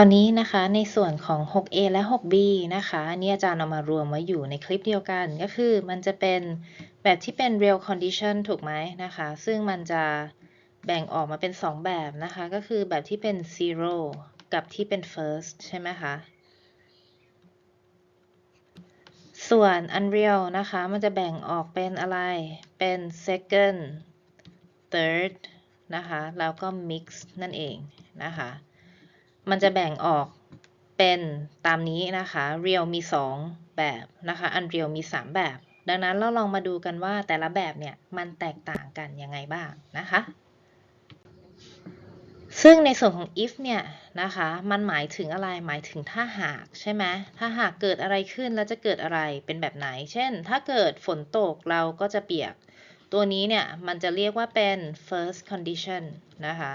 ราวนี้นะคะในส่วนของ 6A และ 6B นะคะอันนี่อาจารย์เอามารวมไว้อยู่ในคลิปเดียวกัน ก็คือมันจะเป็นแบบที่เป็น real condition ถูกไหมนะคะ ซึ่งมันจะแบ่งออกมาเป็น 2 แบบนะคะ ก็คือแบบที่เป็น zero กับที่เป็น first ใช่ไหมคะ ส่วน unreal นะคะ มันจะแบ่งออกเป็นอะไร เป็น second third นะคะ แล้วก็ mix นั่นเองนะคะ มันจะแบ่งออกเป็นตามนี้นะคะ real มี 2 แบบนะคะ unreal มี 3 แบบ ดังนั้นเราลองมาดูกันว่าแต่ละแบบเนี่ยมันแตกต่างกันยังไงบ้างนะคะ ซึ่งในส่วนของ if เนี่ยนะคะ มันหมายถึงอะไรหมายถึงถ้าหากใช่ไหมถ้าหากเกิดอะไรขึ้นแล้วจะเกิดอะไรเป็นแบบไหน เช่น ถ้าเกิดฝนตกเราก็จะเปียก ตัวนี้เนี่ยมันจะเรียกว่าเป็น first condition นะคะ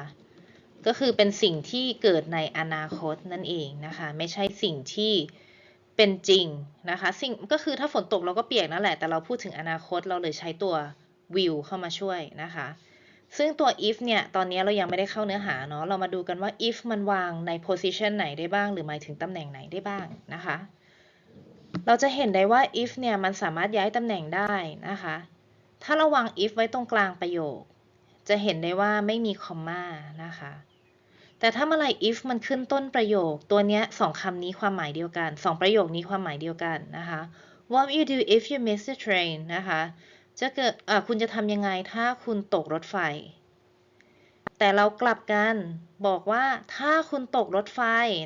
ก็คือเป็นสิ่งที่เกิดในอนาคตนั่นเองนะคะ ไม่ใช่สิ่งที่เป็นจริงนะคะ สิ่งก็คือถ้าฝนตกเราก็เปียกนั่นแหละ แต่เราพูดถึงอนาคตเราเลยใช้ตัว will เข้ามาช่วยนะคะ ซึ่งตัว if เนี่ย ตอนนี้เรายังไม่ได้เข้าเนื้อหาเนาะ เรามาดูกันว่า if มันวางใน position ไหนได้บ้าง หรือหมายถึงตำแหน่งไหนได้บ้างนะคะ เราจะเห็นได้ว่า if เนี่ยมันสามารถย้ายตำแหน่งได้นะคะ ถ้าเราวาง if ไว้ตรงกลางประโยค จะเห็นได้ว่าไม่มีคอมมานะคะ แต่ถ้าเมื่อไหร่ if มันขึ้นต้นประโยค ตัวเนี้ยสองคำนี้ความหมายเดียวกันสองประโยคนี้ความหมายเดียวกันนะคะ What you do if you miss the train นะคะ จะเกิดคุณจะทำยังไงถ้าคุณตกรถไฟ แต่เรากลับกันบอกว่าถ้าคุณตกรถไฟ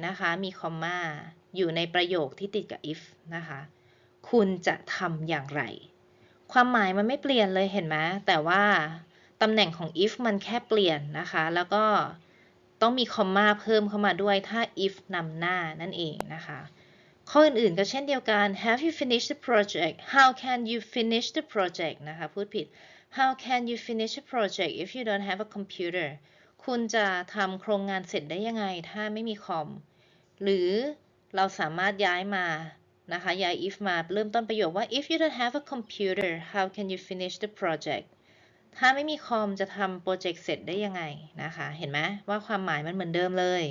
นะคะ มีคอมมาอยู่ในประโยคที่ติดกับ if นะคะ คุณจะทำอย่างไร ความหมายมันไม่เปลี่ยนเลยเห็นไหมแต่ว่าตำแหน่งของ if มันแค่เปลี่ยนนะคะ แล้วก็ ต้องมีคอมมาเพิ่มเข้ามาด้วยถ้า if นำหน้านั่นเองนะคะ ข้ออื่นๆก็เช่นเดียวกัน Have you finished the project How can you finish the project นะคะ พูดผิด How can you finish a project if you don't have a computer คุณจะทำโครงงานเสร็จได้ยังไงถ้าไม่มีคอม หรือเราสามารถย้ายมานะคะ ย้าย if มาเริ่มต้นประโยคว่า if you don't have a computer how can you finish the project ถ้าไม่มีคอมจะทำโปรเจกต์เสร็จได้ยังไงนะคะ เห็นไหมว่าความหมายมันเหมือนเดิมเลย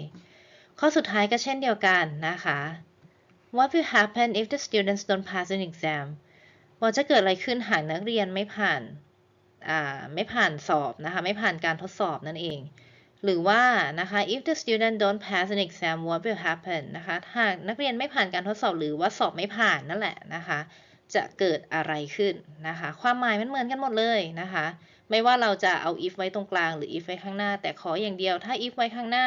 ข้อสุดท้ายก็เช่นเดียวกันนะคะ What will happen if the students don't pass an exam ว่าจะเกิดอะไรขึ้นหากนักเรียนไม่ผ่านไม่ผ่านสอบนะคะ ไม่ผ่านการทดสอบนั่นเอง หรือว่านะคะ if the student don't pass an exam what will happen นะคะ หากนักเรียนไม่ผ่านการทดสอบหรือว่าสอบไม่ผ่านนั่นแหละนะคะ จะเกิดอะไรขึ้นนะคะ ความหมายมันเหมือนกันหมดเลยนะคะ ไม่ว่าเราจะเอา if ไว้ตรงกลางหรือ if ไว้ข้างหน้า แต่ขออย่างเดียวถ้า if ไว้ข้างหน้า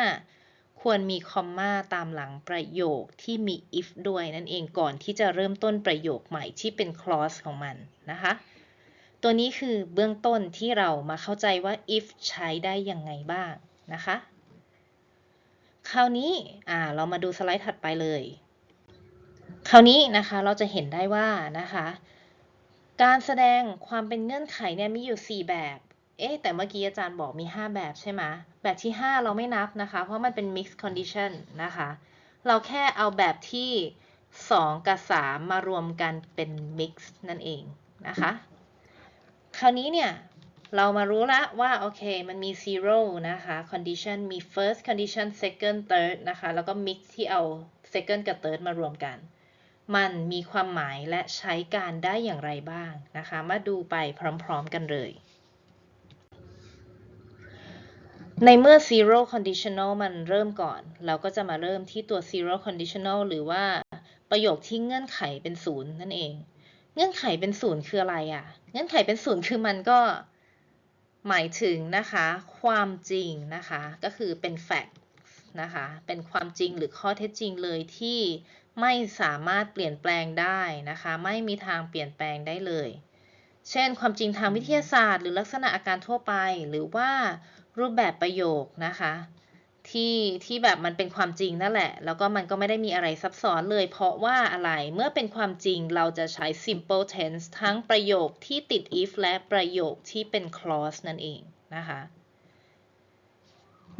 ควรมีคอมมาตามหลังประโยคที่มี if ด้วยนั่นเองก่อนที่จะเริ่มต้นประโยคใหม่ที่เป็น clause ของมันนะคะ ตัวนี้คือเบื้องต้นที่เรามาเข้าใจว่า if ใช้ได้ยังไงบ้างนะคะ คราวนี้เรามาดูสไลด์ถัดไปเลย คราวนี้นะคะเราจะเห็นได้ว่านะคะ การแสดงความเป็นเงื่อนไขเนี่ยมีอยู่ 4 แบบ เอ๊แต่เมื่อกี้อาจารย์บอกมี 5 แบบใช่ไหมแบบที่ 5 เราไม่นับนะคะ เพราะมันเป็น mixed condition นะคะ เราแค่เอาแบบที่ 2 กับ 3 มารวมกันเป็น mix นั่นเองนะคะ คราวนี้เนี่ยเรามารู้ล้วว่าโอเคมันมี zero นะคะ condition มี first condition second third นะคะ แล้วก็ mix ที่เอา second กับ third มารวมกัน มันมีความหมายและใช้การได้อย่างไรบ้างนะคะ มาดูไปพร้อมๆกันเลย ในเมื่อ zero conditional มันเริ่มก่อน เราก็จะมาเริ่มที่ตัว zero conditional หรือว่าประโยคที่เงื่อนไขเป็นศูนย์นั่นเอง เงื่อนไขเป็นศูนย์คืออะไรอะ่ะ เงื่อนไขเป็นศูนย์คือมันก็หมายถึงนะคะ ความจริงนะคะ ก็คือเป็น fact นะคะ เป็นความจริงหรือข้อเท็จจริงเลยที่ ไม่สามารถเปลี่ยนแปลงได้นะคะ ไม่มีทางเปลี่ยนแปลงได้เลย เช่น ความจริงทางวิทยาศาสตร์ หรือลักษณะอาการทั่วไป หรือว่ารูปแบบประโยคนะคะที่ที่แบบมันเป็นความจริงนั่นแหละ แล้วก็มันก็ไม่ได้มีอะไรซับซ้อนเลย เพราะว่าอะไร เมื่อเป็นความจริงเราจะใช้ simple tense ทั้งประโยคที่ติด if และประโยคที่เป็น clause นั่นเองนะคะ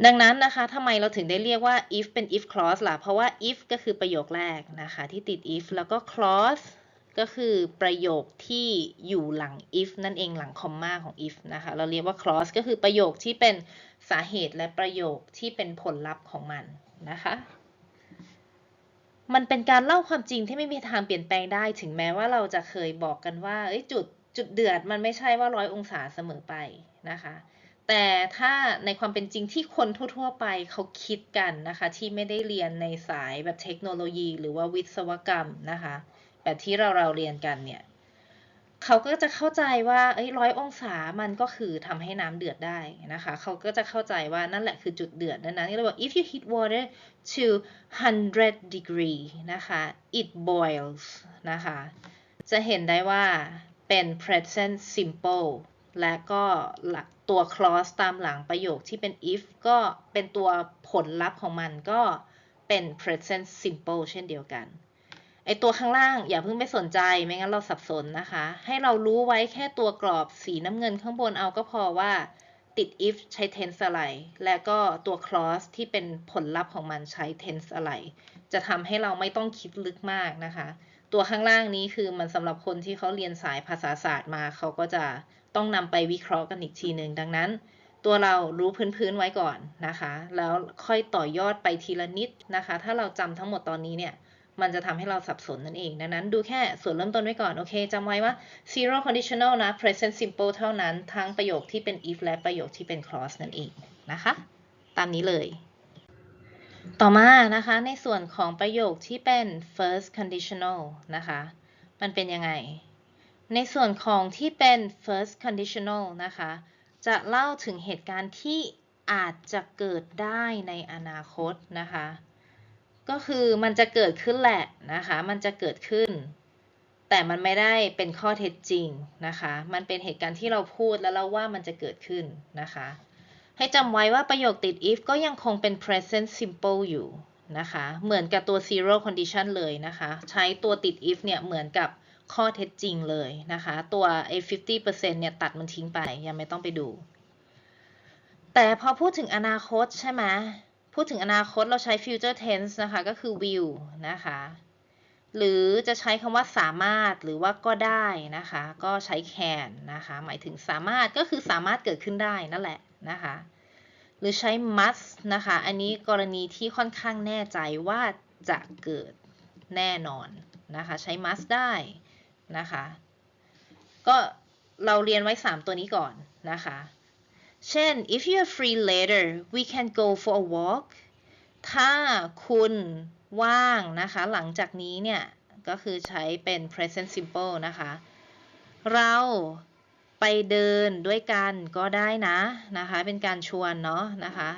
ดังนั้นนะคะทำไมเราถึงได้เรียกว่า if เป็น if clause ล่ะ เพราะว่า if ก็คือประโยคแรกนะคะที่ติด if แล้วก็ clause ก็คือประโยคที่อยู่หลัง if นั่นเองหลังคอมมาของ if นะคะ เราเรียกว่า clause ก็คือประโยคที่เป็นสาเหตุและประโยคที่เป็นผลลัพธ์ของมันนะคะ มันเป็นการเล่าความจริงที่ไม่มีทางเปลี่ยนแปลงได้ ถึงแม้ว่าเราจะเคยบอกกันว่าเอ้ยจุดจุดเดือดมันไม่ใช่ว่าร้อยองศาเสมอไปนะคะ แต่ถ้าในความเป็นจริงที่คนทั่ว ๆ ไปเขาคิดกันนะคะ ที่ไม่ได้เรียนในสายแบบเทคโนโลยี หรือว่าวิศวกรรมนะคะ แบบที่เราเราเรียนกันเนี่ยเขาก็จะเข้าใจว่าเอ้ยร้อยองศามันก็คือทำให้น้ำเดือดได้นะคะ เขาก็จะเข้าใจว่านั่นแหละคือจุดเดือดนั่นนะที่เราบอก if you heat water to 100 degree นะคะ it boils นะคะ จะเห็นได้ว่าเป็น present simple และก็หลักตัว clause ตามหลังประโยคที่เป็น if ก็เป็นตัวผลลัพธ์ของมันก็เป็น present simple เช่นเดียวกัน ไอตัวข้างล่างอย่าเพิ่งไปสนใจไม่งั้นเราสับสนนะคะ ให้เรารู้ไว้แค่ตัวกรอบสีน้ำเงินข้างบนเอาก็พอว่าติด if ใช้ tense อะไร และก็ตัว clause ที่เป็นผลลัพธ์ของมันใช้ tense อะไร จะทำให้เราไม่ต้องคิดลึกมากนะคะ ตัวข้างล่างนี้คือมันสำหรับคนที่เขาเรียนสายภาษาศาสตร์มา เขาก็จะต้องนำไปวิเคราะห์กันอีกทีหนึ่งดังนั้น ตัวเรารู้พื้นๆไว้ก่อนนะคะ แล้วค่อยต่อยอดไปทีละนิดนะคะ ถ้าเราจำทั้งหมดตอนนี้เนี่ยมันจะทำให้เราสับสนนั่นเอง ดังนั้นดูแค่ส่วนเริ่มต้นไว้ก่อน โอเคจำไว้ว่า zero conditional นะ present simple เท่านั้น ทั้งประโยคที่เป็น if และประโยคที่เป็น clause นั่นเองนะคะ ตามนี้เลย ต่อมานะคะในส่วนของประโยคที่เป็น first conditional นะคะ มันเป็นยังไง ในส่วนของที่เป็น first conditional นะคะ จะเล่าถึงเหตุการณ์ที่อาจจะเกิดได้ในอนาคตนะคะ ก็คือมันจะเกิดขึ้นแหละนะคะ มันจะเกิดขึ้น แต่มันไม่ได้เป็นข้อเท็จจริงนะคะ มันเป็นเหตุการณ์ที่เราพูดแล้วเราว่ามันจะเกิดขึ้นนะคะ ให้จำไว้ว่าประโยคติด if ก็ยังคงเป็น present simple อยู่นะคะ เหมือนกับตัว zero condition เลยนะคะ ใช้ตัวติด if เนี่ยเหมือนกับข้อเท็จจริงเลยนะคะ ตัวไอ้50%เนี่ยตัดมันทิ้งไปยังไม่ต้องไปดู แต่พอพูดถึงอนาคตใช่ไหมพูดถึงอนาคตเราใช้ future tense นะคะ ก็คือ will นะคะ หรือจะใช้คำว่าสามารถหรือว่าก็ได้นะคะ ก็ใช้ can นะคะ หมายถึงสามารถก็คือสามารถเกิดขึ้นได้นั่นแหละ นะคะ หรือใช้ must นะคะ อันนี้กรณีที่ค่อนข้างแน่ใจว่าจะเกิดแน่นอนนะคะ ใช้ must ได้นะคะ ก็เราเรียนไว้ 3 ตัวนี้ก่อนนะคะ เช่น if you are free later we can go for a walk ถ้าคุณว่างนะคะ หลังจากนี้เนี่ย ก็คือใช้เป็น present simple นะคะ เรา ไปเดินด้วยกันก็ได้นะนะคะ เป็นการชวนเนาะนะคะ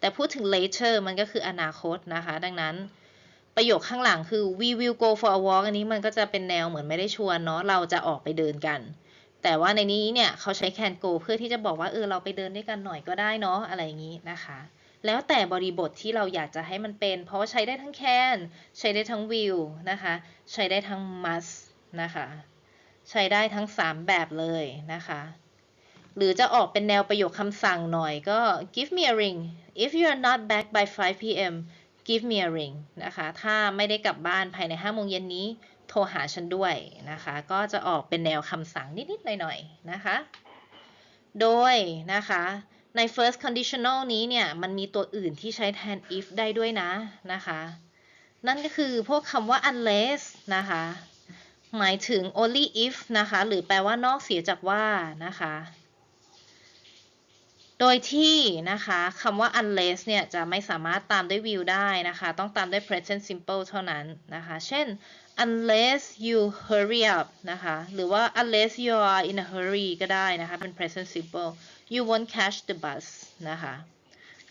แต่พูดถึง later มันก็คืออนาคตนะคะ ดังนั้นประโยคข้างหลังคือ we will go for a walk อันนี้มันก็จะเป็นแนวเหมือนไม่ได้ชวนเนาะเราจะออกไปเดินกัน แต่ว่าในนี้เนี่ยเขาใช้ can go เพื่อที่จะบอกว่าเออเราไปเดินด้วยกันหน่อยก็ได้เนาะอะไรอย่างนี้นะคะ แล้วแต่บริบทที่เราอยากจะให้มันเป็น เพราะว่าใช้ได้ทั้ง can ใช้ได้ทั้ง will นะคะ ใช้ได้ทั้ง must นะคะ ใช้ได้ทั้ง 3 แบบเลยนะคะ หรือจะออกเป็นแนวประโยคคำสั่งหน่อยก็ give me a ring if you are not back by 5 p.m. give me a ring นะคะ ถ้าไม่ได้กลับบ้านภายใน5โมงเย็นนี้ โทรหาฉันด้วยนะคะ ก็จะออกเป็นแนวคำสั่งนิด ๆ หน่อย ๆ นะคะ โดยนะคะใน first conditional นี้เนี่ยมันมีตัวอื่นที่ใช้แทน if ได้ด้วยนะนะคะ นั่นก็คือพวกคำว่า unless นะคะ หมายถึง only if นะคะ หรือแปลว่านอกเสียจากว่านะคะ โดยที่นะคะคำว่า unless เนี่ย จะไม่สามารถตามด้วย will ได้นะคะ ต้องตามด้วย present simple เท่านั้นนะคะ เช่น unless you hurry up นะคะ หรือว่า unless you are in a hurry ก็ได้นะคะ เป็น present simple you won't catch the bus นะคะ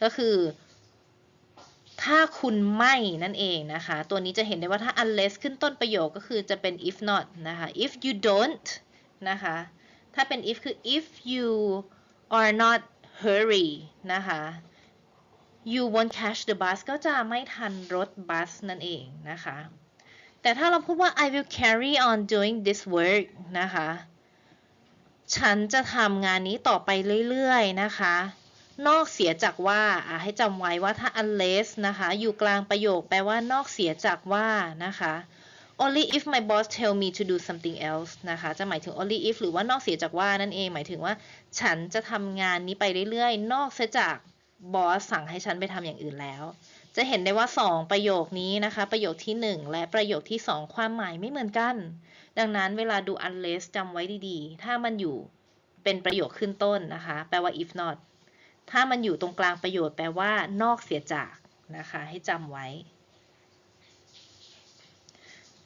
ก็คือ ถ้าคุณไม่นั่นเองนะคะ ตัวนี้จะเห็นได้ว่าถ้า unless ขึ้นต้นประโยคก็คือจะเป็น if not นะคะ if you don't นะคะ ถ้าเป็น if คือ if you are not hurry นะคะ you won't catch the bus ก็จะไม่ทันรถบัสนั่นเองนะคะ แต่ถ้าเราพูดว่า I will carry on doing this work นะคะ ฉันจะทำงานนี้ต่อไปเรื่อยๆนะคะ นอกเสียจากว่าให้จำไว้ว่าถ้า unless นะคะ อยู่กลางประโยคแปลว่านอกเสียจากว่านะคะ only if my boss tell me to do something else นะคะ จะหมายถึง only if หรือว่านอกเสียจากว่านั่นเอง หมายถึงว่า ฉันจะทำงานนี้ไปเรื่อยๆ นอกเสียจากบอสสั่งให้ฉันไปทำอย่างอื่นแล้ว จะเห็นได้ว่า 2 ประโยคนี้นะคะ ประโยคที่ 1 และประโยคที่ 2 ความหมายไม่เหมือนกัน ดังนั้นเวลาดู unless จำไว้ดีๆ ถ้ามันอยู่เป็นประโยคขึ้นต้นนะคะ แปลว่า if not ถ้ามันอยู่ตรงกลางประโยคแปลว่านอกเสียจากนะคะ ให้จำไว้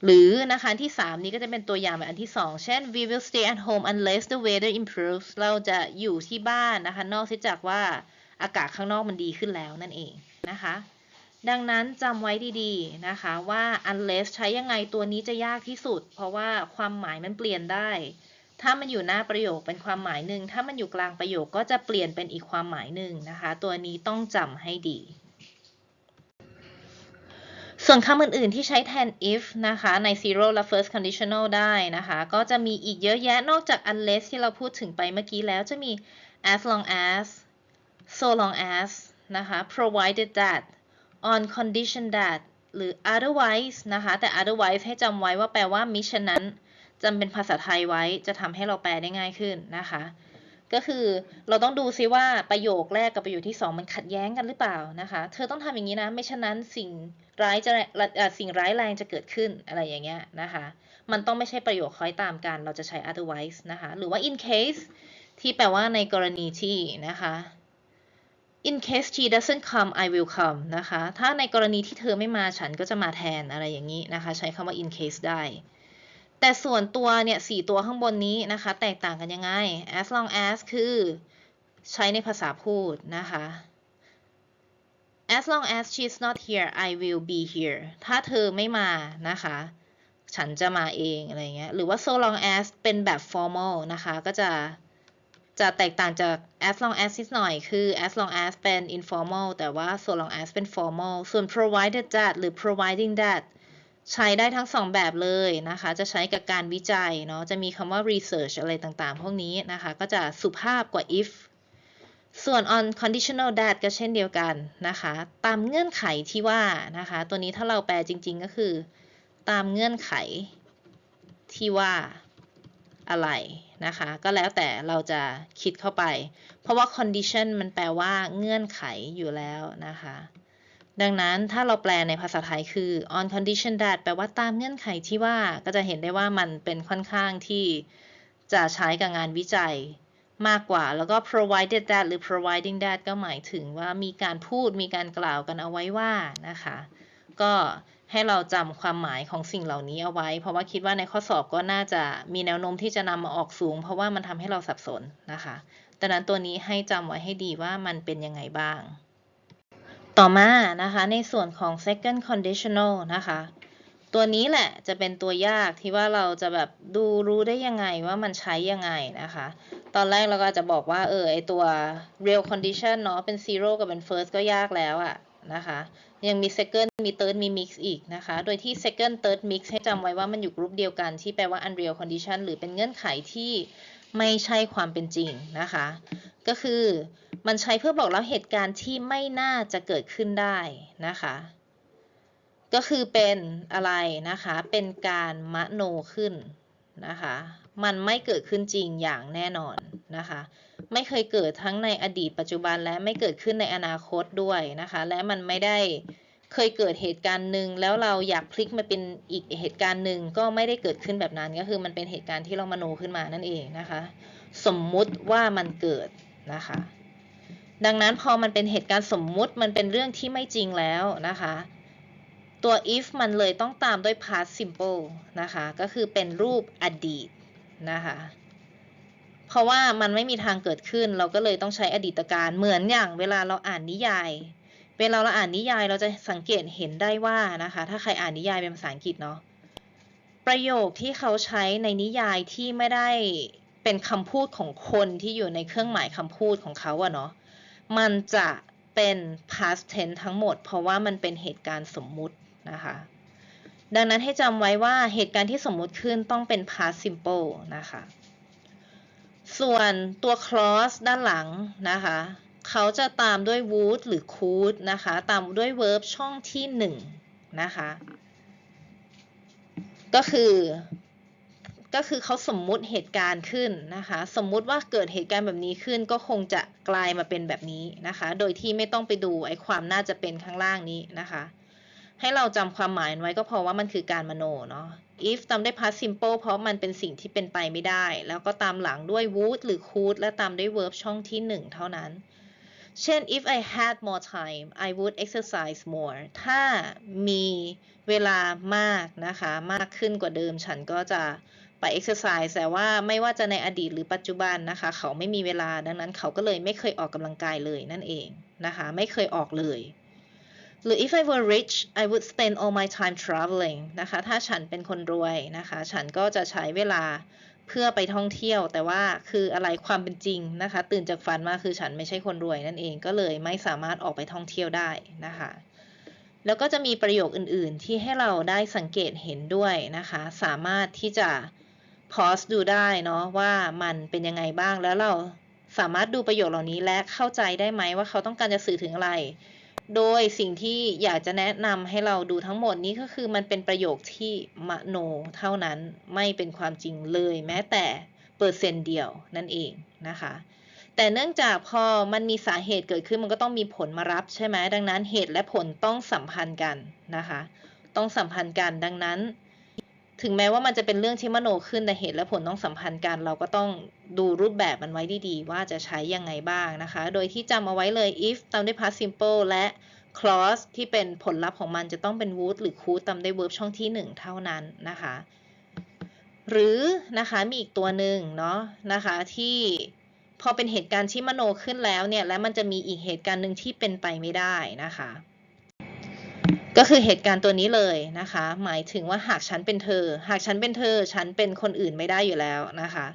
หรือนะคะที่ 3 นี้ก็จะเป็นตัวอย่างแบบอันที่ 2 เช่น we will stay at home unless the weather improves เราจะอยู่ที่บ้านนะคะ นอกเสียจากว่าอากาศข้างนอกมันดีขึ้นแล้วนั่นเองนะคะ ดังนั้นจำไว้ดีๆนะคะว่า unless ใช้ยังไงตัวนี้จะยากที่สุด เพราะว่าความหมายมันเปลี่ยนได้ ถ้ามันอยู่หน้าประโยคเป็นความหมายหนึ่ง ถ้ามันอยู่กลางประโยคก็จะเปลี่ยนเป็นอีกความหมายหนึ่งนะคะ ตัวนี้ต้องจำให้ดี ส่วนคำอื่น ๆ ที่ใช้แทน if นะคะ ใน zero และ first conditional ได้นะคะ ก็จะมีอีกเยอะแยะนอกจาก unless ที่เราพูดถึงไปเมื่อกี้แล้วจะมี as long as so long as นะคะ provided that on condition that หรือ otherwise นะคะ แต่ otherwise ให้จำไว้ว่าแปลว่ามิฉะนั้น จำเป็นภาษาไทยไว้จะทำให้เราแปลได้ง่ายขึ้นนะคะ ก็คือเราต้องดูซิว่าประโยคแรกกับประโยคที่ 2 มันขัดแย้งกันหรือเปล่านะคะ เธอต้องทำอย่างนี้นะ ไม่ฉะนั้นสิ่งร้ายจะสิ่งร้ายแรงจะเกิดขึ้นอะไรอย่างเงี้ยนะคะ มันต้องไม่ใช่ประโยคคล้อยตามกัน เราจะใช้ otherwise นะคะ หรือว่า in case ที่แปลว่าในกรณีที่นะคะ in case she doesn't come I will come นะคะ ถ้าในกรณีที่เธอไม่มาฉันก็จะมาแทนอะไรอย่างนี้นะคะ ใช้คำว่า in case ได้ แต่ส่วนตัวเนี่ยสี่ตัวข้างบนนี้นะคะ แตกต่างกันยังไง as long as คือใช้ในภาษาพูดนะคะ as long as she's not here I will be here ถ้าเธอไม่มานะคะ ฉันจะมาเองอะไรเงี้ย หรือว่า so long as เป็นแบบ formal นะคะ ก็จะจะแตกต่างจาก as long as นิดหน่อย คือ as long as เป็น informal แต่ว่า so long as เป็น formal ส่วน provided that หรือ providing that ใช้ได้ทั้งสองแบบเลยนะคะ จะใช้กับการวิจัยเนาะ จะมีคำว่า research อะไรต่างๆ พวกนี้นะคะ ก็จะสุภาพกว่า if ส่วน on conditional that ก็เช่นเดียวกันนะคะ ตามเงื่อนไขที่ว่านะคะ ตัวนี้ถ้าเราแปลจริง ๆ ก็คือ ตามเงื่อนไขที่ว่าอะไรนะคะ ก็แล้วแต่เราจะคิดเข้าไป เพราะว่า condition มันแปลว่าเงื่อนไขอยู่แล้วนะคะ ดังนั้นถ้าเราแปลในภาษาไทยคือ on condition that แปลว่าตามเงื่อนไขที่ว่าก็จะเห็นได้ว่ามันเป็นค่อนข้างที่จะใช้กับงานวิจัยมากกว่า แล้วก็ provided that หรือ providing that ก็หมายถึงว่ามีการพูดมีการกล่าวกันเอาไว้ว่านะคะ ก็ให้เราจำความหมายของสิ่งเหล่านี้เอาไว้ เพราะว่าคิดว่าในข้อสอบก็น่าจะมีแนวโน้มที่จะนำมาออกสูง เพราะว่ามันทำให้เราสับสนนะคะดังนั้นตัวนี้ให้จำไว้ให้ดีว่ามันเป็นยังไงบ้าง ต่อมานะคะในส่วนของ second conditional นะคะ ตัวนี้แหละจะเป็นตัวยากที่ว่าเราจะแบบดูรู้ได้ยังไงว่ามันใช้ยังไงนะคะ ตอนแรกเราก็จะบอกว่าเออไอตัว real condition เนาะเป็น zero กับเป็น first ก็ยากแล้วอะนะคะ ยังมี second มี third มี mix อีกนะคะ โดยที่ second third mix ให้จำไว้ว่ามันอยู่กรุ๊ปเดียวกันที่แปลว่า unreal condition หรือเป็นเงื่อนไขที่ ไม่ใช่ความเป็นจริงนะคะ ก็คือมันใช้เพื่อบอกเล่าเหตุการณ์ที่ไม่น่าจะเกิดขึ้นได้นะคะ ก็คือเป็นอะไรนะคะ เป็นการมโนขึ้นนะคะ มันไม่เกิดขึ้นจริงอย่างแน่นอนนะคะ ไม่เคยเกิดทั้งในอดีตปัจจุบันและไม่เกิดขึ้นในอนาคตด้วยนะคะ และมันไม่ได้ เคยเกิดเหตุการณ์หนึ่งแล้วเราอยากพลิกมาเป็นอีกเหตุการณ์หนึ่งก็ไม่ได้เกิดขึ้นแบบนั้นก็คือมันเป็นเหตุการณ์ที่เรามโนขึ้นมานั่นเองนะคะ สมมุติว่ามันเกิดนะคะ ดังนั้นพอมันเป็นเหตุการณ์สมมุติมันเป็นเรื่องที่ไม่จริงแล้วนะคะ ตัว if มันเลยต้องตามด้วย past simple นะคะ ก็คือเป็นรูปอดีตนะคะเพราะว่ามันไม่มีทางเกิดขึ้นเราก็เลยต้องใช้อดีตการเหมือนอย่างเวลาเราอ่านนิยาย เวลาเราอ่านนิยายเราจะสังเกตเห็นได้ว่านะคะ ถ้าใครอ่านนิยายเป็นภาษาอังกฤษเนาะประโยคที่เขาใช้ในนิยายที่ไม่ได้เป็นคำพูดของคนที่อยู่ในเครื่องหมายคำพูดของเขาอะเนาะมันจะเป็น past tense ทั้งหมด เพราะว่ามันเป็นเหตุการณ์สมมุตินะคะ ดังนั้นให้จำไว้ว่าเหตุการณ์ที่สมมุติขึ้นต้องเป็น past simple นะคะ ส่วนตัว clause ด้านหลังนะคะ เขาจะตามด้วย would หรือ could นะคะ ตามด้วย verb ช่องที่ 1 นะคะ ก็คือก็คือเขาสมมุติเหตุการณ์ขึ้นนะคะ สมมุติว่าเกิดเหตุการณ์แบบนี้ขึ้นก็คงจะกลายมาเป็นแบบนี้นะคะ โดยที่ไม่ต้องไปดูไอ้ความน่าจะเป็นข้างล่างนี้นะคะ ให้เราจำความหมายไว้ก็พอว่ามันคือการมโนเนาะ if ตามด้วย past simple เพราะมันเป็นสิ่งที่เป็นไปไม่ได้ แล้วก็ตามหลังด้วย would หรือ could และตามด้วย verb ช่องที่หนึ่งเท่านั้น เช่น if I had more time I would exercise more ถ้ามีเวลามากนะคะ มากขึ้นกว่าเดิมฉันก็จะไป exercise แต่ว่าไม่ว่าจะในอดีตหรือปัจจุบันนะคะ เขาไม่มีเวลาดังนั้นเขาก็เลยไม่เคยออกกำลังกายเลยนั่นเองนะคะ ไม่เคยออกเลยหรือ if I were rich I would spend all my time traveling นะคะ ถ้าฉันเป็นคนรวยนะคะ ฉันก็จะใช้เวลา เพื่อไปท่องเที่ยว แต่ว่าคืออะไรความเป็นจริงนะคะ ตื่นจากฝันมาคือฉันไม่ใช่คนรวยนั่นเองก็เลยไม่สามารถออกไปท่องเที่ยวได้นะคะ แล้วก็จะมีประโยคอื่นๆ ที่ให้เราได้สังเกตเห็นด้วยนะคะ สามารถที่จะ pause ดูได้เนาะว่ามันเป็นยังไงบ้างแล้วเราสามารถดูประโยคเหล่านี้และเข้าใจได้ไหมว่าเขาต้องการจะสื่อถึงอะไร โดยสิ่งที่อยากจะแนะนำให้เราดูทั้งหมดนี้ก็คือมันเป็นประโยคที่มโนเท่านั้นไม่เป็นความจริงเลยแม้แต่เปอร์เซนต์เดียวนั่นเองนะคะ แต่เนื่องจากพอมันมีสาเหตุเกิดขึ้นมันก็ต้องมีผลมารับใช่ไหมดังนั้นเหตุและผลต้องสัมพันธ์กันนะคะ ต้องสัมพันธ์กันดังนั้น ถึงแม้ว่ามันจะเป็นเรื่องที่มโนขึ้นแต่เหตุและผลต้องสัมพันธ์กัน เราก็ต้องดูรูปแบบมันไว้ดีๆ ว่าจะใช้ยังไงบ้างนะคะ โดยที่จำเอาไว้เลย if ตามด้วย past simple และ clause ที่เป็นผลลัพธ์ของมันจะต้องเป็น would หรือ could ตามด้วย verb ช่องที่ 1 เท่านั้นนะคะ หรือนะคะมีอีกตัวหนึ่งเนาะนะคะที่พอเป็นเหตุการณ์ที่มโนขึ้นแล้วเนี่ยและมันจะมีอีกเหตุการณ์หนึ่งที่เป็นไปไม่ได้นะคะ ก็คือเหตุการณ์ตัวนี้เลยนะคะ หมายถึงว่าหากฉันเป็นเธอ หากฉันเป็นเธอ ฉันเป็นคนอื่นไม่ได้อยู่แล้วนะคะ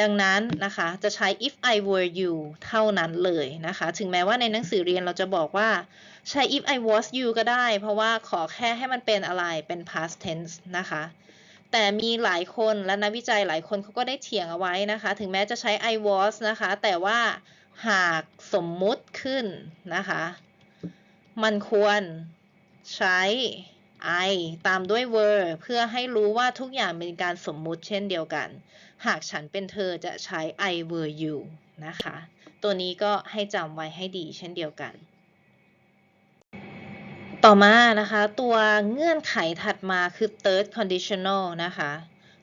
ดังนั้นนะคะจะใช้ if I were you เท่านั้นเลยนะคะ ถึงแม้ว่าในหนังสือเรียนเราจะบอกว่าใช้ if I was you ก็ได้ เพราะว่าขอแค่ให้มันเป็นอะไรเป็น past tense นะคะแต่มีหลายคนและนักวิจัยหลายคนเขาก็ได้เถียงเอาไว้นะคะ ถึงแม้จะใช้ I was นะคะ แต่ว่าหากสมมุติขึ้นนะคะ มันควร ใช้ I ตามด้วย were เพื่อให้รู้ว่าทุกอย่างเป็นการสมมุติเช่นเดียวกัน หากฉันเป็นเธอจะใช้ I were you นะคะ ตัวนี้ก็ให้จำไว้ให้ดีเช่นเดียวกัน ต่อมานะคะ ตัวเงื่อนไขถัดมาคือ third conditional นะคะ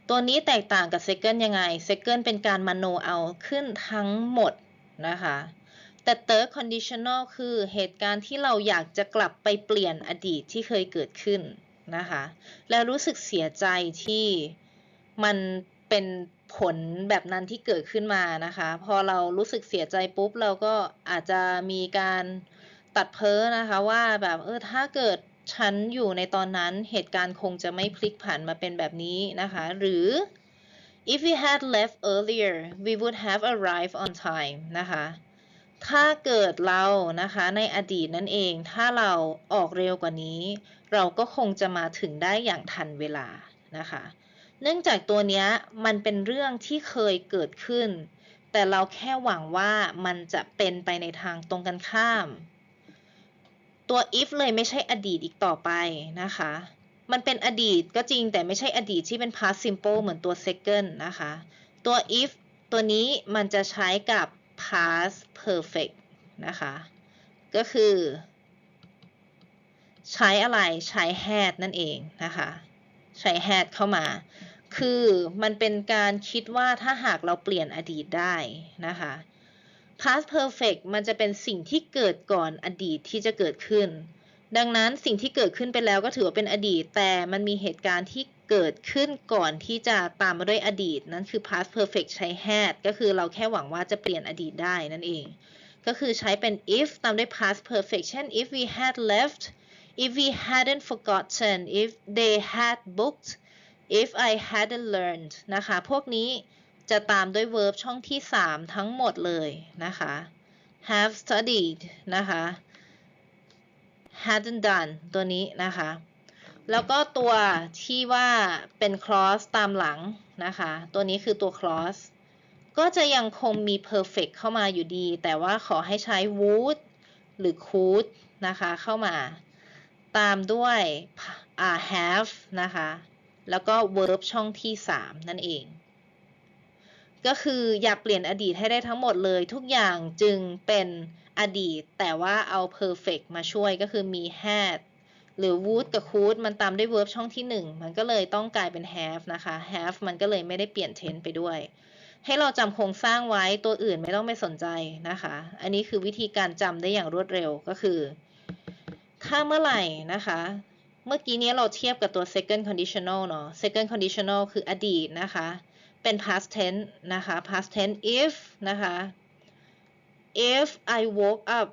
ตัวนี้แตกต่างกับ second ยังไง second เป็นการมโนเอาขึ้นทั้งหมดนะคะ แต่ third conditional คือเหตุการณ์ที่เราอยากจะกลับไปเปลี่ยนอดีตที่เคยเกิดขึ้นนะคะ แล้วรู้สึกเสียใจที่มันเป็นผลแบบนั้นที่เกิดขึ้นมานะคะ พอเรารู้สึกเสียใจปุ๊บเราก็อาจจะมีการตัดเพ้อนะคะว่าแบบเออถ้าเกิดฉันอยู่ในตอนนั้นเหตุการณ์คงจะไม่พลิกผันมาเป็นแบบนี้นะคะ หรือ if we had left earlier we would have arrived on time นะคะ ถ้าเกิดเรานะคะในอดีตนั่นเอง ถ้าเราออกเร็วกว่านี้ เราก็คงจะมาถึงได้อย่างทันเวลานะคะ เนื่องจากตัวนี้มันเป็นเรื่องที่เคยเกิดขึ้น แต่เราแค่หวังว่ามันจะเป็นไปในทางตรงกันข้าม ตัว if เลยไม่ใช่อดีตอีกต่อไปนะคะ มันเป็นอดีตก็จริงแต่ไม่ใช่อดีตที่เป็น past simple เหมือนตัว second นะคะ ตัว if ตัวนี้มันจะใช้กับ past perfect นะคะ ก็คือ ใช้อะไรใช้ had นั่นเองนะคะ ใช้ had เข้ามา คือมันเป็นการคิดว่าถ้าหากเราเปลี่ยนอดีตได้นะคะ past perfect มันจะเป็นสิ่งที่เกิดก่อนอดีตที่จะเกิดขึ้น ดังนั้นสิ่งที่เกิดขึ้นไปแล้วก็ถือว่าเป็นอดีต แต่มันมีเหตุการณ์ที่ เกิดขึ้นก่อนที่จะตามมาด้วยอดีต นั่นคือ past perfect ใช้ had ก็คือเราแค่หวังว่าจะเปลี่ยนอดีตได้นั่นเอง ก็คือใช้เป็น if ตามด้วย past perfect เช่น if we had left if we hadn't forgotten if they had booked if I hadn't learned นะคะ พวกนี้จะตามด้วย verb ช่องที่ 3 ทั้งหมดเลยนะคะ have studied นะคะ hadn't done ตัวนี้นะคะ แล้วก็ตัวที่ว่าเป็น clause ตามหลังนะคะ ตัวนี้คือตัว clause ก็จะยังคงมี perfect เข้ามาอยู่ดี แต่ว่าขอให้ใช้ would หรือ could นะคะ เข้ามาตามด้วย have นะคะ แล้วก็ verb ช่องที่ 3 นั่นเอง ก็คืออยากเปลี่ยนอดีตให้ได้ทั้งหมดเลย ทุกอย่างจึงเป็นอดีต แต่ว่าเอา perfect มาช่วยก็คือมี had หรือ would กับ could มันตามด้วย verb ช่องที่ 1 มันก็เลยต้องกลายเป็น have นะคะ have มันก็เลยไม่ได้เปลี่ยน tense ไปด้วย ให้เราจำโครงสร้างไว้ตัวอื่นไม่ต้องไปสนใจนะคะ อันนี้คือวิธีการจำได้อย่างรวดเร็วก็คือถ้าเมื่อไหร่นะคะ เมื่อกี้นี้เราเทียบกับตัว second conditional เนาะ second conditional คืออดีตนะคะ เป็น past tense นะคะ past tense if นะคะ if I woke up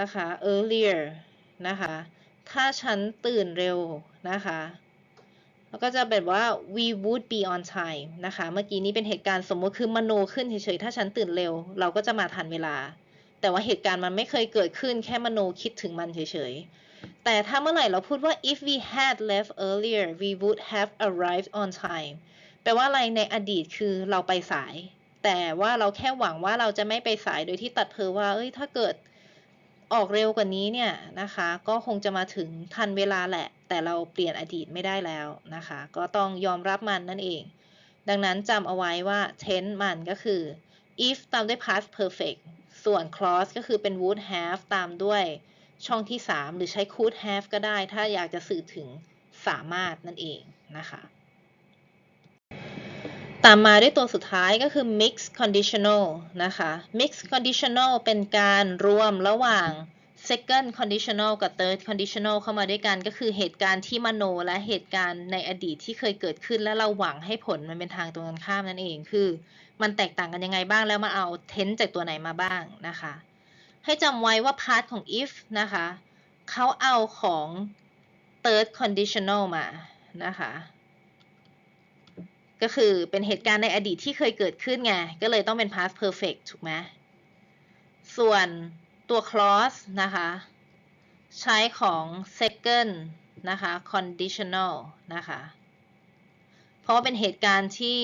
นะคะ earlier นะคะ ถ้าฉันตื่นเร็วนะคะแล้วก็จะแบบว่า we would be on time นะคะ เมื่อกี้นี้เป็นเหตุการณ์สมมติคือมโนขึ้นเฉยๆ ถ้าฉันตื่นเร็ว เราก็จะมาทันเวลา แต่ว่าเหตุการณ์มันไม่เคยเกิดขึ้นแค่มโนคิดถึงมันเฉยๆ แต่ถ้าเมื่อไหร่เราพูดว่า if we had left earlier we would have arrived on time แปลว่าอะไรในอดีตคือเราไปสาย แต่ว่าเราแค่หวังว่าเราจะไม่ไปสายโดยที่ตัดเพอว่า เอ้ย ถ้าเกิด ออกเร็วกว่านี้เนี่ยนะคะ ก็คงจะมาถึงทันเวลาแหละ แต่เราเปลี่ยนอดีตไม่ได้แล้วนะคะ ก็ต้องยอมรับมันนั่นเอง ดังนั้นจำเอาไว้ว่า tense มันก็คือ if ตามด้วย past perfect ส่วน clause ก็คือเป็น would have ตามด้วยช่องที่ 3 หรือใช้ could have ก็ได้ ถ้าอยากจะสื่อถึงสามารถนั่นเองนะคะ ตามมาด้วยตัวสุดท้ายก็คือ mix conditional นะคะ mix conditional เป็นการรวมระหว่าง second conditional กับ third conditional เข้ามาด้วยกันก็คือเหตุการณ์ที่มโนและเหตุการณ์ในอดีตที่เคยเกิดขึ้นและเราหวังให้ผลมันเป็นทางตรงกันข้ามนั่นเองคือ มันแตกต่างกันยังไงบ้างแล้วมาเอา tense จากตัวไหนมาบ้างนะคะ ให้จำไว้ว่า part ของ if นะคะเขาเอาของ third conditional มานะคะ ก็คือเป็นเหตุการณ์ในอดีตที่เคยเกิดขึ้นไง ก็เลยต้องเป็น past perfect ถูกไหมส่วนตัว clause นะคะ ใช้ของ second นะคะ conditional นะคะ เพราะเป็นเหตุการณ์ที่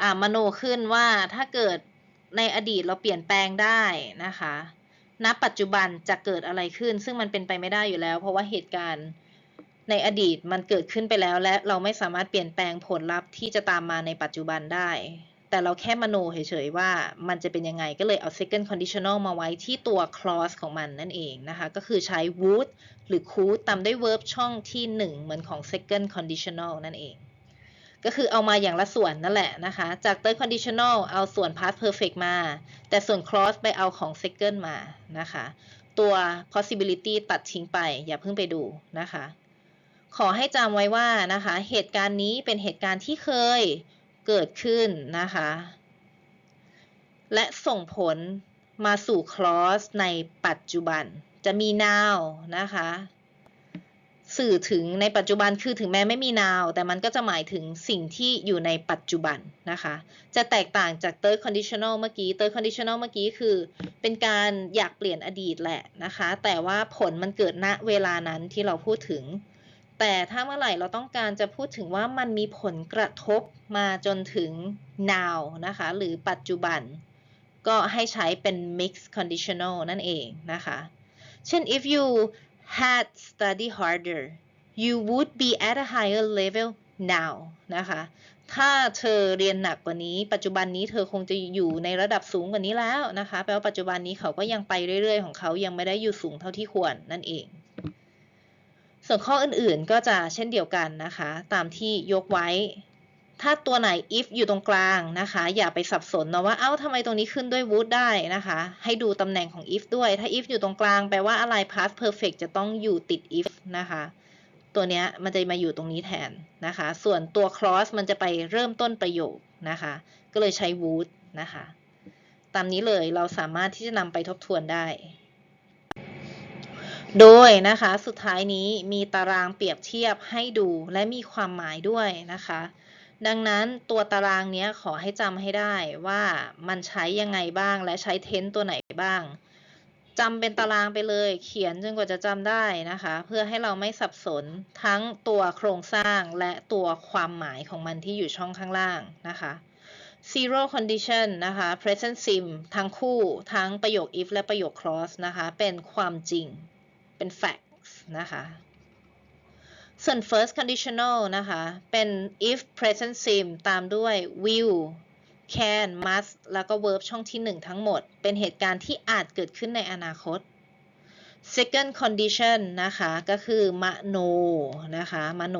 อ่ามโนขึ้นว่าถ้าเกิดในอดีตเราเปลี่ยนแปลงได้นะคะ ณ ปัจจุบันจะเกิดอะไรขึ้น ซึ่งมันเป็นไปไม่ได้อยู่แล้ว เพราะว่าเหตุการณ์ ในอดีตมันเกิดขึ้นไปแล้ว และเราไม่สามารถเปลี่ยนแปลงผลลัพธ์ที่จะตามมาในปัจจุบันได้ แต่เราแค่มโนเฉยๆว่ามันจะเป็นยังไงก็เลยเอา second conditional มาไว้ที่ตัว clause ของมันนั่นเองนะคะ ก็คือใช้ would หรือ could ตามด้วย verb ช่องที่ 1 เหมือนของ second conditional นั่นเอง ก็คือเอามาอย่างละส่วนนั่นแหละนะคะ จาก third conditional เอาส่วน past perfect มา แต่ส่วน clause ไปเอาของ second มานะคะ ตัว possibility ตัดทิ้งไปอย่าเพิ่งไปดูนะคะ ขอให้จำไว้ว่านะคะ เหตุการณ์นี้เป็นเหตุการณ์ที่เคยเกิดขึ้นนะคะ และส่งผลมาสู่ clause ในปัจจุบันจะมี now นะคะ สื่อถึงในปัจจุบันคือถึงแม้ไม่มี now แต่มันก็จะหมายถึงสิ่งที่อยู่ในปัจจุบันนะคะ จะแตกต่างจาก third conditional เมื่อกี้ third conditional เมื่อกี้คือ เป็นการอยากเปลี่ยนอดีตแหละนะคะ แต่ว่าผลมันเกิดณเวลานั้นที่เราพูดถึง แต่ถ้าเมื่อไหร่เราต้องการจะพูดถึงว่ามันมีผลกระทบมาจนถึง now นะคะ หรือปัจจุบัน ก็ให้ใช้เป็น mixed conditional นั่นเองนะคะ เช่น if you had studied harder you would be at a higher level now นะคะ ถ้าเธอเรียนหนักกว่านี้ ปัจจุบันนี้เธอคงจะอยู่ในระดับสูงกว่านี้แล้วนะคะ แปลว่าปัจจุบันนี้เขาก็ยังไปเรื่อยๆ ของเขายังไม่ได้อยู่สูงเท่าที่ควรนั่นเอง ส่วนข้ออื่นๆก็จะเช่นเดียวกันนะคะ ตามที่ยกไว้ ถ้าตัวไหน if อยู่ตรงกลางนะคะ อย่าไปสับสนนะว่าเอ้าทำไมตรงนี้ขึ้นด้วย would ได้นะคะ ให้ดูตำแหน่งของ if ด้วย ถ้า if อยู่ตรงกลางแปลว่าอะไร past perfect จะต้องอยู่ติด if นะคะ ตัวเนี้ยมันจะมาอยู่ตรงนี้แทนนะคะ ส่วนตัว clause มันจะไปเริ่มต้นประโยคนะคะ ก็เลยใช้ would นะคะ ตามนี้เลยเราสามารถที่จะนำไปทบทวนได้ โดยนะคะสุดท้ายนี้มีตารางเปรียบเทียบให้ดูและมีความหมายด้วยนะคะ ดังนั้นตัวตารางเนี้ยขอให้จำให้ได้ว่ามันใช้ยังไงบ้างและใช้เทนต์ตัวไหนบ้างจำเป็นตารางไปเลย เขียนจนกว่าจะจำได้นะคะ เพื่อให้เราไม่สับสนทั้งตัวโครงสร้างและตัวความหมายของมันที่อยู่ช่องข้างล่างนะคะ zero condition นะคะ present sim ทั้งคู่ทั้งประโยค if และประโยค clause นะคะ เป็นความจริง เป็น facts นะคะ ส่วน first conditional นะคะ เป็น if present sim ตามด้วย will can must แล้วก็ verb ช่องที่ 1 ทั้งหมด เป็นเหตุการณ์ที่อาจเกิดขึ้นในอนาคต second condition นะคะ ก็คือ มโน นะคะ มโน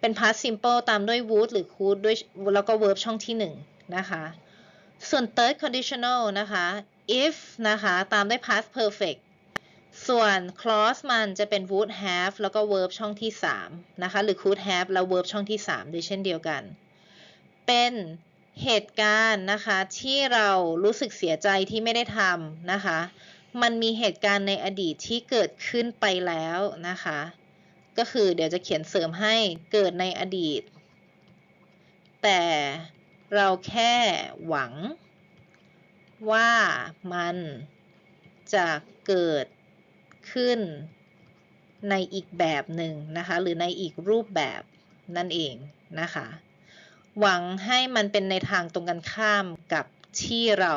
เป็น past simple ตามด้วย would หรือ could ด้วย แล้วก็ verb ช่องที่ 1 นะคะ ส่วน third conditional นะคะ if นะคะ ตามด้วย past perfect ส่วน clause มันจะเป็น would have แล้วก็ verb ช่องที่ 3 นะคะ หรือ could have แล้ว verb ช่องที่ 3 ด้วยเช่นเดียวกัน เป็นเหตุการณ์นะคะ ที่เรารู้สึกเสียใจที่ไม่ได้ทำนะคะ มันมีเหตุการณ์ในอดีตที่เกิดขึ้นไปแล้วนะคะ ก็คือเดี๋ยวจะเขียนเสริมให้เกิดในอดีต แต่เราแค่หวังว่ามันจะเกิด ขึ้นในอีกแบบหนึ่งนะคะ หรือในอีกรูปแบบนั่นเองนะคะ หวังให้มันเป็นในทางตรงกันข้ามกับที่เรา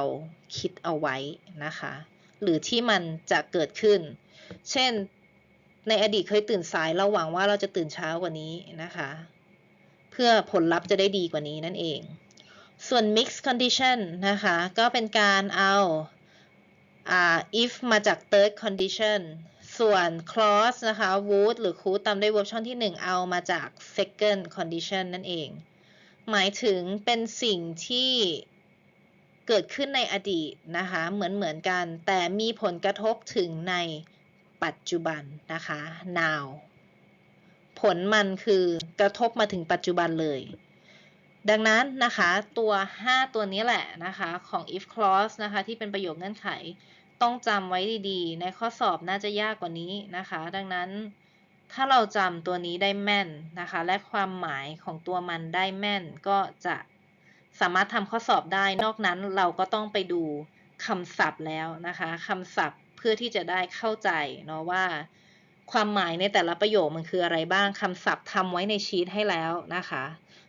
คิดเอาไว้นะคะ หรือที่มันจะเกิดขึ้น เช่นในอดีตเคยตื่นสายเราหวังว่าเราจะตื่นเช้ากว่านี้นะคะ เพื่อผลลัพธ์จะได้ดีกว่านี้นั่นเอง ส่วน mixed condition นะคะ ก็เป็นการเอา if มาจาก third condition ส่วน clause นะคะ would หรือ could ตามด้วย verb ช่องที่ 1 เอามาจาก second condition นั่นเอง หมายถึงเป็นสิ่งที่เกิดขึ้นในอดีตนะคะ เหมือนเหมือนกัน แต่มีผลกระทบถึงในปัจจุบันนะคะ now ผลมันคือกระทบมาถึงปัจจุบันเลย ดังนั้นนะคะ ตัว 5 ตัวนี้แหละนะคะ ของ if clause นะคะ ที่เป็นประโยคเงื่อนไข ต้องจำไว้ดีๆ ในข้อสอบน่าจะยากกว่านี้นะคะ ดังนั้นถ้าเราจำตัวนี้ได้แม่นนะคะ และความหมายของตัวมันได้แม่น ก็จะสามารถทำข้อสอบได้ นอกนั้นเราก็ต้องไปดูคำศัพท์แล้วนะคะคำศัพท์เพื่อที่จะได้เข้าใจเนาะว่า ความหมายในแต่ละประโยคมันคืออะไรบ้างคำศัพท์ทำไว้ในชีตให้แล้วนะคะ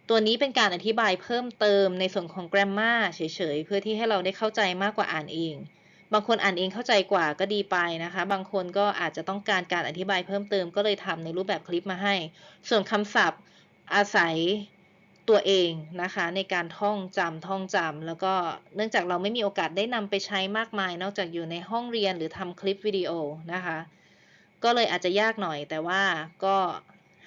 ตัวนี้เป็นการอธิบายเพิ่มเติมในส่วนของ grammar เฉยๆ เพื่อที่ให้เราได้เข้าใจมากกว่าอ่านเอง บางคนอ่านเองเข้าใจกว่าก็ดีไปนะคะ บางคนก็อาจจะต้องการการอธิบายเพิ่มเติมก็เลยทำในรูปแบบคลิปมาให้ ส่วนคำศัพท์อาศัยตัวเองนะคะ ในการท่องจำท่องจำแล้วก็เนื่องจากเราไม่มีโอกาสได้นำไปใช้มากมาย นอกจากอยู่ในห้องเรียนหรือทำคลิปวิดีโอนะคะ ก็เลยอาจจะยากหน่อยแต่ว่าก็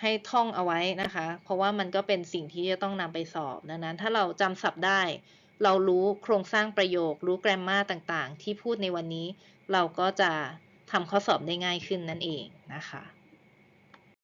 ให้ท่องเอาไว้นะคะ เพราะว่ามันก็เป็นสิ่งที่จะต้องนำไปสอบดังนั้น ถ้าเราจำศัพท์ได้ เรารู้โครงสร้างประโยค รู้แกรมมาต่างๆ ที่พูดในวันนี้ เราก็จะทำข้อสอบได้ง่ายขึ้นนั่นเองนะคะ